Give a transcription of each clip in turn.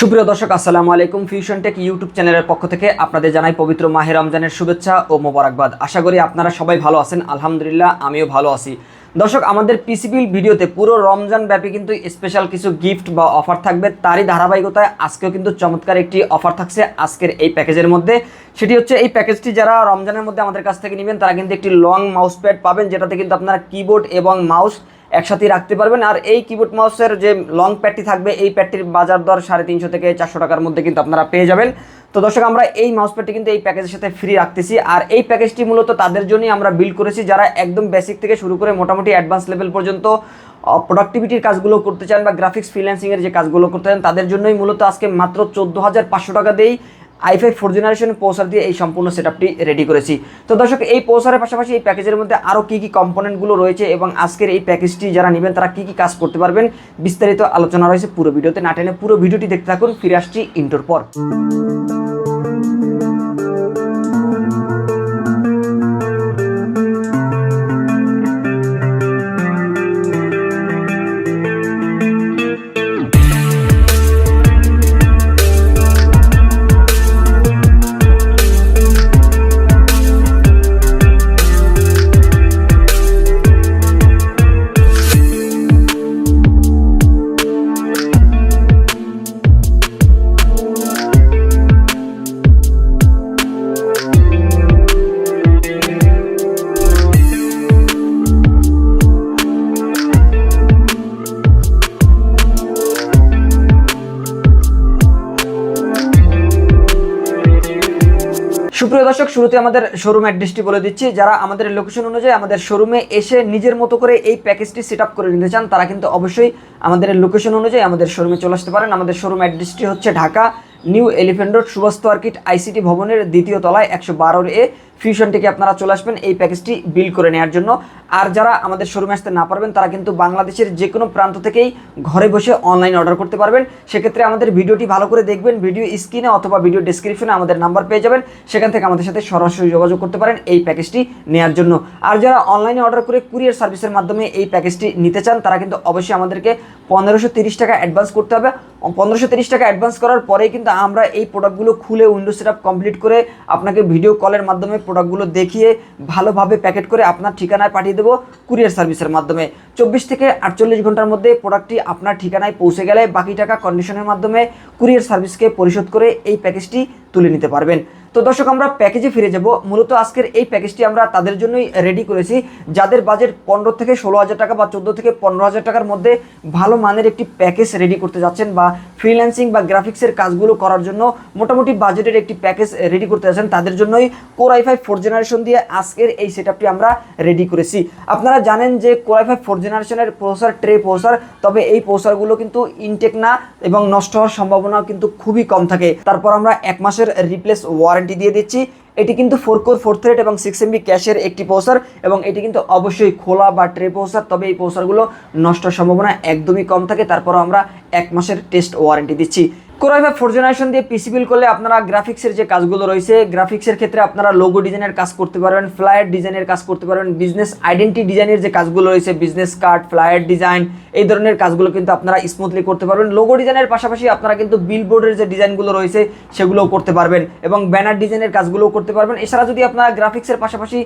সুপ্রিয় দর্শক, আসসালামু আলাইকুম। ফিউশন টেক ইউটিউব চ্যানেলের পক্ষ থেকে আপনাদের জানাই পবিত্র মাহে রমজানের শুভেচ্ছা ও মোবারকবাদ। আশা করি আপনারা সবাই ভালো আছেন, আলহামদুলিল্লাহ আমিও ভালো আছি। দর্শক, আমাদের পিসিবিল ভিডিওতে পুরো রমজান ব্যাপী কিন্তু স্পেশাল কিছু গিফট বা অফার থাকবে। তারই ধারাবাহিকতায় আজকেও কিন্তু চমৎকার একটি অফার থাকছে আজকের এই প্যাকেজের মধ্যে। সেটি হচ্ছে এই প্যাকেজটি যারা রমজানের মধ্যে আমাদের কাছ থেকে নেবেন, তারা কিন্তু একটি লং মাউস প্যাড পাবেন, যেটাতে কিন্তু আপনারা কিবোর্ড এবং মাউস একসাথে রাখতে পারবেন। আর এই কিবোর্ড মাউসের যে লং প্যাডটি থাকবে, এই প্যাডটির বাজার দর সাড়ে তিনশো থেকে চারশো টাকার মধ্যে কিন্তু আপনারা পেয়ে যাবেন। তো দর্শক, আমরা এই মাউস প্যাডটি কিন্তু এই প্যাকেজের সাথে ফ্রি রাখতেছি। আর এই প্যাকেজটি মূলত তাদের জন্যই আমরা বিল্ড করেছি যারা একদম বেসিক থেকে শুরু করে মোটামুটি অ্যাডভান্স লেভেল পর্যন্ত প্রোডাক্টিভিটির কাজগুলো করতে চান বা গ্রাফিক্স ফ্রিল্যান্সিংয়ের যে কাজগুলো করতে চান, তাদের জন্যই মূলত আজকে মাত্র চোদ্দ হাজার পাঁচশো টাকা দিয়েই আই ফাইভ ফোর জেনারেশন পৌসার দিয়ে এই সম্পূর্ণ সেট সেটআপটি রেডি করেছি। তো দর্শক, এই পৌসারের পাশাপাশি এই প্যাকেজের মধ্যে আরও কী কী কম্পোনেন্টগুলো রয়েছে এবং আজকের এই প্যাকেজটি যারা নেবেন, তারা কী কী কাজ করতে পারবেন, বিস্তারিত আলোচনা রয়েছে পুরো ভিডিওতে। না টেনে পুরো ভিডিওটি দেখতে থাকুন, ফিরে আসছি ইন্টোর পর। সুপ্রিয় দর্শক, শুরুতে আমাদের শোরুম অ্যাড্রেসটি বলে দিচ্ছি। যারা আমাদের লোকেশন অনুযায়ী আমাদের শোরুমে এসে নিজের মতো করে এই প্যাকেজটি সেট করে নিতে চান, তারা কিন্তু অবশ্যই আমাদের লোকেশন অনুযায়ী আমাদের শোরুমে চলে আসতে পারেন। আমাদের শোরুম অ্যাড্রেসটি হচ্ছে Dhaka new elephant road Subastu market ICT ভবনের দ্বিতীয় তলায়, একশো বারোর এ ফিউশন থেকে আপনারা চলে আসবেন এই প্যাকেজটি বিল করে নেওয়ার জন্য। আর যারা আমাদের শোরুমে আসতে না পারবেন, তারা কিন্তু বাংলাদেশের যে কোনো প্রান্ত থেকেই ঘরে বসে অনলাইন অর্ডার করতে পারবেন। সেক্ষেত্রে আমাদের ভিডিওটি ভালো করে দেখবেন ভিডিও স্ক্রিনে অথবা ভিডিও ডিসক্রিপশনে আমাদের নাম্বার পেয়ে যাবেন। সেখান থেকে আমাদের সাথে সরাসরি যোগাযোগ করতে পারেন এই প্যাকেজটি নেওয়ার জন্য। আর যারা অনলাইনে অর্ডার করে কুরিয়ার সার্ভিসের মাধ্যমে এই প্যাকেজটি নিতে চান, তারা কিন্তু অবশ্যই আমাদেরকে পনেরোশো তিরিশ টাকা অ্যাডভান্স করতে হবে। পনেরোশো তিরিশ টাকা অ্যাডভান্স করার পরেই কিন্তু আমরা এই প্রোডাক্টগুলো খুলে উইন্ডো সেট কমপ্লিট করে আপনাকে ভিডিও কলের মাধ্যমে প্রোডাক্টগুলো দেখিয়ে ভালোভাবে প্যাকেট করে আপনার ঠিকানায় পাঠিয়ে দেবো কুরিয়ার সার্ভিসের মাধ্যমে। চব্বিশ থেকে আটচল্লিশ ঘণ্টার মধ্যে প্রোডাক্টটি আপনার ঠিকানায় পৌঁছে গেলে বাকি টাকা কন্ডিশনের মাধ্যমে কুরিয়ার সার্ভিসকে পরিশোধ করে এই প্যাকেজটি তুলে নিতে পারবেন। তো দর্শক, আমরা প্যাকেজে ফিরে যাব। মূলত আজকের এই প্যাকেজটি আমরা তাদের জন্যই রেডি করেছি। যাদের বাজেট পনেরো থেকে ষোলো হাজার টাকা বা চোদ্দ থেকে পনেরো হাজার টাকার মধ্যে ভালো মানের একটি প্যাকেজ রেডি করতে যাচ্ছেন বা ফ্রিল্যান্সিং বা গ্রাফিক্সের কাজগুলো করার জন্য মোটামুটি বাজেটের একটি প্যাকেজ রেডি করতে যাচ্ছেন, তাদের জন্যই core I five four generation দিয়ে আজকের এই সেটআপটি আমরা রেডি করেছি। আপনারা জানেন যে কোর আই ফাইভ ফোর জেনারেশনের প্রসার ট্রে প্রসার তবে এই প্রসারগুলো কিন্তু ইনটেক না এবং নষ্ট হওয়ার সম্ভাবনা কিন্তু খুবই কম থাকে। তারপর আমরা এক মাসের রিপ্লেস ওয়ারেন্টি দিয়ে দিচ্ছি। এটি কিন্তু ফোর কোর ফোর থ্রেড এবং সিক্স এমবি ক্যাশের একটি প্রসার এবং এটি কিন্তু অবশ্যই খোলা বা ট্রে প্রসার তবে এই প্রসারগুলো নষ্টের সম্ভাবনা একদমই কম থাকে। তারপরও আমরা এক মাসের টেস্ট ওয়ারেন্টি দিচ্ছি। Core I five four generation দিয়ে পিসি বিল করলে আপনারা গ্রাফিক্সের যে কাজগুলো রয়েছে গ্রাফিক্সের ক্ষেত্রে আপনারা লোগো ডিজাইনের কাজ করতে পারবেন ফ্লায়ার ডিজাইনের কাজ করতে পারবেন বিজনেস আইডেন্টি ডিজাইনের যে কাজগুলো রয়েছে বিজনেস কার্ড ফ্লায়ার ডিজাইন এই ধরনের কাজগুলো কিন্তু আপনারা স্মুথলি করতে পারবেন। লোগো ডিজাইনের পাশাপাশি আপনারা কিন্তু বিলবোর্ডের যে ডিজাইনগুলো রয়েছে, সেগুলোও করতে পারবেন এবং ব্যানার ডিজাইনের কাজগুলোও করতে পারবেন। এছাড়া যদি আপনারা গ্রাফিক্সের পাশাপাশি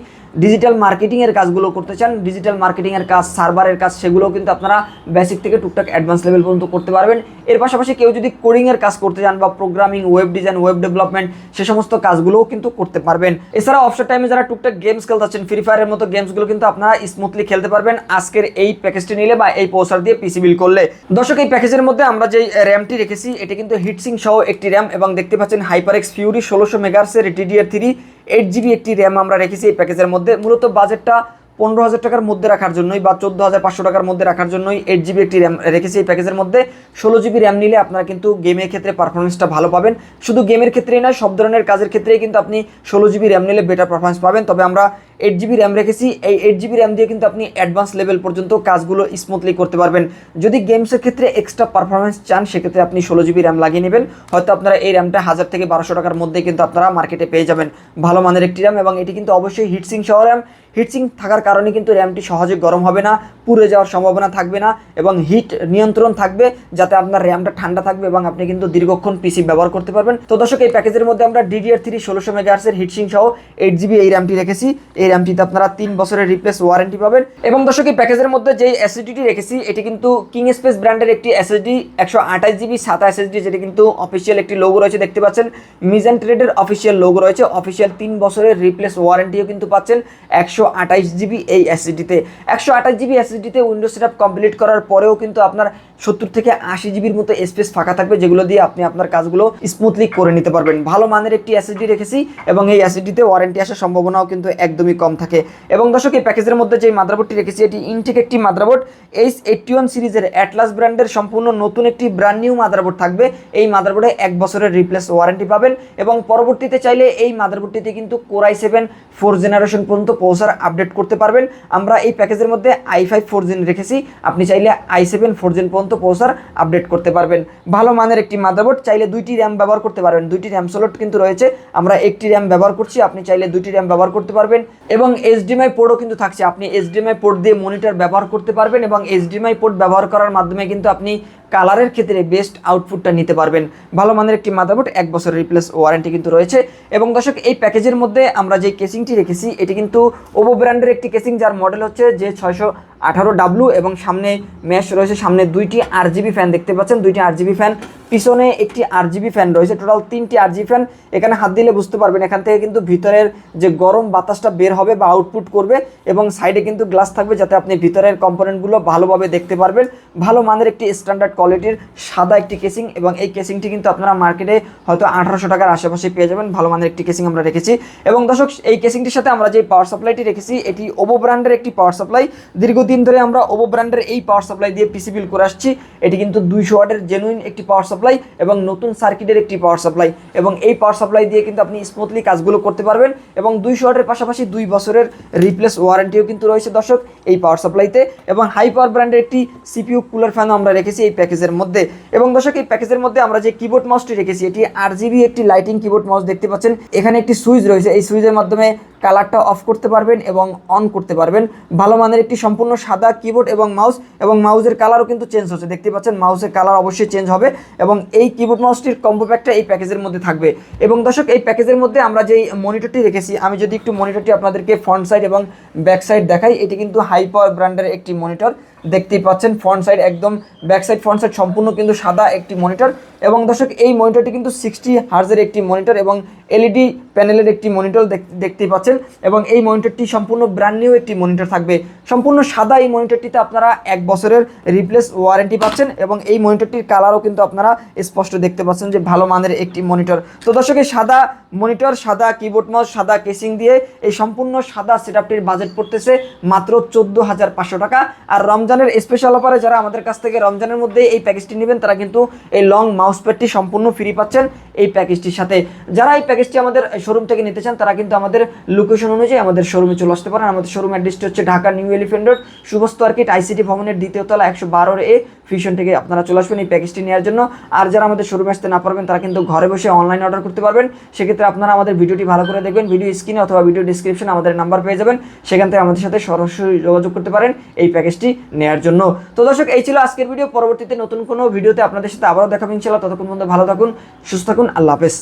ডিজিটাল মার্কেটিংয়ের কাজগুলো করতে চান ডিজিটাল মার্কেটিংয়ের কাজ সার্ভারের কাজ, সেগুলোও কিন্তু আপনারা বেসিক থেকে টুকটাক অ্যাডভান্স লেভেল পর্যন্ত করতে পারবেন। এর পাশাপাশি কেউ যদি কোডিংয়ের কাজ করতে চান বা programming web design web development সে সমস্ত কাজগুলোও কিন্তু করতে পারবেন। এছাড়া অফসার টাইমে যারা টুকটাক গেমস খেলতে চাচ্ছেন ফ্রি ফায়ারের মতো গেমসগুলো কিন্তু আপনারা স্মুথলি খেলতে পারবেন। আজকের এই প্যাকেজটি নিলে বা এই পৌসার দিয়ে পিসি বিল করলে। দর্শক, এই প্যাকেজের মধ্যে আমরা যে র্যামটি রেখেছি, এটি কিন্তু হিটসিং সহ একটি র্যাম এবং দেখতে পাচ্ছেন হাইপার এক্স ফিউরি ষোলোশো মেগার্সের টিডিআর থ্রি এইট জিবি একটি র্যাম আমরা রেখেছি এই প্যাকেজের মধ্যে। মূলত বাজেটটা পনেরো হাজার টাকার মধ্যে রাখার জন্যই বা চোদ্দ হাজার পাঁচশো টাকার মধ্যে রাখার জন্যই এইট জিবি একটি র্যাম রেখেছি এই প্যাকেজের মধ্যে। ষোলো জিবি র্যাম নিলে আপনারা কিন্তু গেমের ক্ষেত্রে পারফরমেন্সটা ভালো পাবেন। শুধু গেমের ক্ষেত্রেই নয়, সব ধরনের কাজের ক্ষেত্রেই কিন্তু আপনি ষোলো জিবি র্যাম নিলে বেটার পারফরমেন্স পাবেন। তবে আমরা এইট জিবি র্যাম রেখেছি। এই এইট জিবি র্যাম দিয়ে কিন্তু আপনি অ্যাডভান্স লেভেল পর্যন্ত কাজগুলো স্মুথলি করতে পারবেন। যদি গেমসের ক্ষেত্রে এক্সট্রা পারফরমেন্স চান, সেক্ষেত্রে আপনি ষোলো জিবি র্যাম লাগিয়ে নেবেন। হয়তো আপনারা এই র্যামটা হাজার থেকে বারোশো টাকার মধ্যে কিন্তু আপনারা মার্কেটে পেয়ে যাবেন। ভালো মানের একটি র্যাম এবং এটি কিন্তু অবশ্যই হিটসিং সহ র্যাম হিটসিং থাকার কারণে কিন্তু র্যামটি সহজে গরম হবে না, পুড়ে যাওয়ার সম্ভাবনা থাকবে না এবং হিট নিয়ন্ত্রণ থাকবে, যাতে আপনার র্যামটা ঠান্ডা থাকবে এবং আপনি কিন্তু দীর্ঘক্ষণ পিসি ব্যবহার করতে পারবেন। তো দর্শক, এই প্যাকেজের মধ্যে আমরা ডিডিআর থ্রি ষোলোশো মেগাহার্সের হিটসিং সহ এইট জিবি এই র্যামটি রেখেছি। এই র্যামটিতে আপনারা তিন বছরের রিপ্লেস ওয়ারেন্টি পাবেন। এবং দর্শক, এই প্যাকেজের মধ্যে যেই এসএসডিটি রেখেছি, এটি কিন্তু কিং স্পেস ব্র্যান্ডের একটি এসএসডি একশো আঠাশ জিবি সাতা এসএসডি যেটি কিন্তু অফিসিয়াল একটি লোগো রয়েছে, দেখতে পাচ্ছেন। মিজান ট্রেডের অফিসিয়াল লোগো রয়েছে অফিসিয়াল তিন বছরের রিপ্লেস ওয়ারেন্টিও কিন্তু পাচ্ছেন একশো আঠাশ জিবি এই এসএসডিতে একশো আঠাশ জিবি এসএসডিতে উইন্ডোজ সেটআপ কমপ্লিট করার পরেও কিন্তু আপনার সত্তর থেকে আশি জিবির মতো স্পেস ফাঁকা থাকবে, যেগুলো দিয়ে আপনি আপনার কাজগুলো স্মুথলি করে নিতে পারবেন। ভালো মানের একটি এসএসডি রেখেছি এবং এই এসএসডিতে ওয়ারেন্টি আসার সম্ভাবনাও কিন্তু একদমই কম থাকে। এবং দর্শক, এই প্যাকেজের মধ্যে যে মাদারবোর্ডটি রেখেছি, এটি ইনটেক একটি মাদারবোর্ড। এইচ এইটটি ওয়ান সিরিজের অ্যাটলাস ব্র্যান্ডের সম্পূর্ণ নতুন একটি ব্র্যান্ড নিউ মাদারবোর্ড থাকবে। এই মাদারবোর্ডে এক বছরের রিপ্লেস ওয়ারেন্টি পাবেন এবং পরবর্তীতে চাইলে এই মাদারবোর্ডটিতে কিন্তু কোরাই সেভেন ফোর জেনারেশন পর্যন্ত পৌঁছার আপডেট করতে পারবেন। আমরা এই প্যাকেজের মধ্যে আই ফাইভ ফোর জেন রেখেছি। আপনি চাইলে আই সেভেন ফোর জেন পর্যন্ত পৌঁছার আপডেট করতে পারবেন। ভালো মানের একটি মাদারবোর্ড, চাইলে দুইটি র্যাম ব্যবহার করতে পারবেন। দুইটি র্যাম স্লট কিন্তু রয়েছে। আমরা একটি র্যাম ব্যবহার করছি, আপনি চাইলে দুইটি র্যাম ব্যবহার করতে পারবেন। এবং এইচডিএমআই পোর্টও কিন্তু থাকছে। আপনি এইচডিএমআই পোর্ট দিয়ে মনিটর ব্যবহার করতে পারবেন এবং এইচডিএমআই পোর্ট ব্যবহার করার মাধ্যমে কিন্তু আপনি কালারের ক্ষেত্রে বেস্ট আউটপুটটা নিতে পারবেন। ভালো মানের একটি মাদারবোর্ড, এক বছর রিপ্লেস ওয়ারেন্টি কিন্তু রয়েছে। এবং দর্শক, এই প্যাকেজের মধ্যে আমরা যে কেসিংটি রেখেছি, এটি কিন্তু ওভো ব্র্যান্ডের একটি কেসিং, যার মডেল হচ্ছে যে ছয়শো আঠারো ডাব্লু এবং সামনে ম্যাশ রয়েছে, সামনে দুইটি আর জিবি ফ্যান দেখতে পাচ্ছেন। দুইটি আর জিবি ফ্যান, পিছনে একটি আর জিবি ফ্যান রয়েছে, টোটাল তিনটি আর জিবি ফ্যান। এখানে হাত দিলে বুঝতে পারবেন, এখান থেকে কিন্তু ভিতরের যে গরম বাতাসটা বের হবে বা আউটপুট করবে এবং সাইডে কিন্তু গ্লাস থাকবে, যাতে আপনি ভিতরের কম্পোনেন্টগুলো ভালোভাবে দেখতে পারবেন। ভালো মানের একটি স্ট্যান্ডার্ড কোয়ালিটির সাদা একটি কেসিং এবং এই কেসিংটি কিন্তু আপনারা মার্কেটে হয়তো আঠারোশো টাকার আশেপাশে পেয়ে যাবেন। ভালো মানের একটি কেসিং আমরা রেখেছি। এবং দর্শক, এই কেসিংটির সাথে আমরা যে পাওয়ার সাপ্লাইটি রেখেছি, এটি ওভো ব্র্যান্ডের একটি পাওয়ার সাপ্লাই দীর্ঘদিন ধরে আমরা ওভো ব্র্যান্ডের এই পাওয়ার সাপ্লাই দিয়ে পিসি বিল করে আসছি। এটি কিন্তু দুইশো ওয়াটের জেনুইন একটি পাওয়ার সাপ্লাই এবং নতুন সার্কিটের একটি পাওয়ার সাপ্লাই এবং এই পাওয়ার সাপ্লাই দিয়ে কিন্তু আপনি স্মুথলি কাজগুলো করতে পারবেন এবং দুইশো ওয়াটের পাশাপাশি দুই বছরের রিপ্লেস ওয়ারেন্টিও কিন্তু রয়েছে দর্শক এই পাওয়ার সাপ্লাইতে এবং হাই পাওয়ার ব্র্যান্ডের একটি সিপিইউ কুলার ফ্যানও আমরা রেখেছি এই প্যাকেজের মধ্যে। এবং দর্শক, এই প্যাকেজের মধ্যে আমরা যে কিবোর্ড মাউসটি রেখেছি, এটি আর জিবি একটি লাইটিং কিবোর্ড মাউস দেখতে পাচ্ছেন। এখানে একটি সুইচ রয়েছে। এই সুইচের মাধ্যমে কালারটা অফ করতে পারবেন এবং অন করতে পারবেন। ভালো মানের একটি সম্পূর্ণ সাদা কিবোর্ড এবং মাউস এবং মাউসের কালারও কিন্তু চেঞ্জ হচ্ছে। দেখতে পাচ্ছেন মাউসের কালার অবশ্যই চেঞ্জ হবে এবং এই কিবোর্ড মাউসটির কম্বো প্যাকটা এই প্যাকেজের মধ্যে থাকবে। এবং দর্শক, এই প্যাকেজের মধ্যে আমরা যেই মনিটরটি রেখেছি, আমি যদি একটু মনিটরটি আপনাদেরকে ফ্রন্ট সাইড এবং ব্যাক সাইড দেখাই, এটি কিন্তু হাই পাওয়ার ব্র্যান্ডের একটি মনিটর দেখতেই পাচ্ছেন ফ্রন্ট সাইড একদম ব্যাক সাইড ফ্রন্ট সাইড সম্পূর্ণ কিন্তু সাদা একটি মনিটর এবং দর্শক, এই মনিটরটি কিন্তু সিক্সটি হার্জের একটি মনিটর এবং এলইডি প্যানেলের একটি মনিটর দেখতেই পাচ্ছেন এবং এই মনিটরটি সম্পূর্ণ ব্র্যান্ড নিউ একটি মনিটর থাকবে। সম্পূর্ণ সাদা এই মনিটরটিতে আপনারা এক বছরের রিপ্লেস ওয়ারেন্টি পাচ্ছেন এবং এই মনিটরটির কালারও কিন্তু আপনারা স্পষ্ট দেখতে পাচ্ছেন যে ভালো মানের একটি মনিটর। তো দর্শক, এই সাদা মনিটর, সাদা কিবোর্ড মাউস সাদা কেসিং দিয়ে এই সম্পূর্ণ সাদা সেটআপটির বাজেট পড়তেছে মাত্র চোদ্দ হাজার পাঁচশো টাকা। আর রমজানের স্পেশাল অফারে যারা আমাদের কাছ থেকে রমজানের মধ্যে এই প্যাকেজটি নেবেন, তারা কিন্তু এই লং মাউস প্যাডটি সম্পূর্ণ ফ্রি পাচ্ছেন এই প্যাকেজটির সাথে। যারা এই প্যাকেজটি আমাদের শোরুম থেকে নিতে চান, তারা কিন্তু আমাদের লোকেশন অনুযায়ী আমাদের শোরুমে চলে আসতে পারেন। আমাদের শোরুম অ্যাড্রেসটি হচ্ছে Dhaka new elephant road Subastu market ICT ভবনের দ্বিতীয় তলা একশো বারোর এ ফিউশন থেকে আপনারা চলে আসবেন এই প্যাকেজটি নেওয়ার জন্য। আর যারা আমাদের শোরুমে আসতে না পারবেন, তারা কিন্তু ঘরে বসে অনলাইন অর্ডার করতে পারবেন। সেক্ষেত্রে আপনারা আমাদের ভিডিওটি ভালো করে দেখবেন। ভিডিও স্ক্রিনে অথবা ভিডিও ডিসক্রিপশনে আমাদের নাম্বার পেয়ে যাবেন। সেখান থেকে আমাদের সাথে সরাসরি যোগাযোগ করতে পারেন এই প্যাকেজটি নেওয়ার জন্য। তো দর্শক, এই ছিল আজকের ভিডিও পরবর্তীতে নতুন কোনো ভিডিওতে আপনাদের সাথে আবারও দেখাবেন ইনশাল্লাহ ততক্ষণ পর্যন্ত ভালো থাকুন, সুস্থ থাকুন। আল্লাহ হাফেজ।